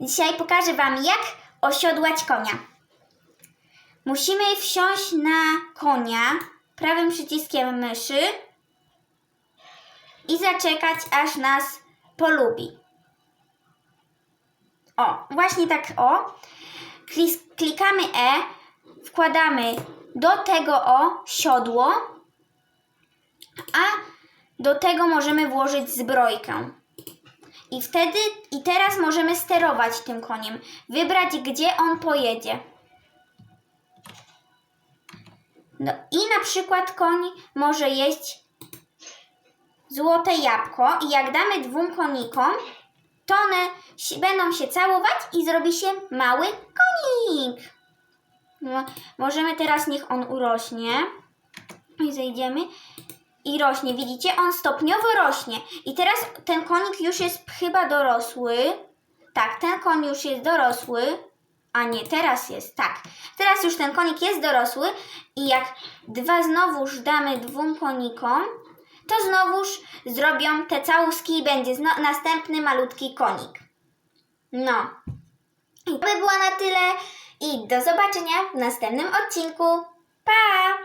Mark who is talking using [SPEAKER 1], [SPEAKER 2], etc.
[SPEAKER 1] Dzisiaj pokażę Wam, jak osiodłać konia. Musimy wsiąść na konia prawym przyciskiem myszy i zaczekać, aż nas polubi. O, właśnie tak o. Klikamy E, wkładamy do tego o siodło, a do tego możemy włożyć zbrojkę. I wtedy, i teraz możemy sterować tym koniem, wybrać gdzie on pojedzie. No i na przykład koń może jeść złote jabłko i jak damy dwóm konikom, to one będą się całować i zrobi się mały konik. No, możemy teraz, niech on urośnie. I zejdziemy. I rośnie, widzicie? On stopniowo rośnie. I teraz ten konik już jest chyba dorosły. Tak, ten koń już jest dorosły. A nie, teraz jest, tak. Teraz już ten konik jest dorosły i jak dwa znowuż damy dwóm konikom, to znowuż zrobią te całuski i będzie następny malutki konik. No. I to by było na tyle i do zobaczenia w następnym odcinku. Pa!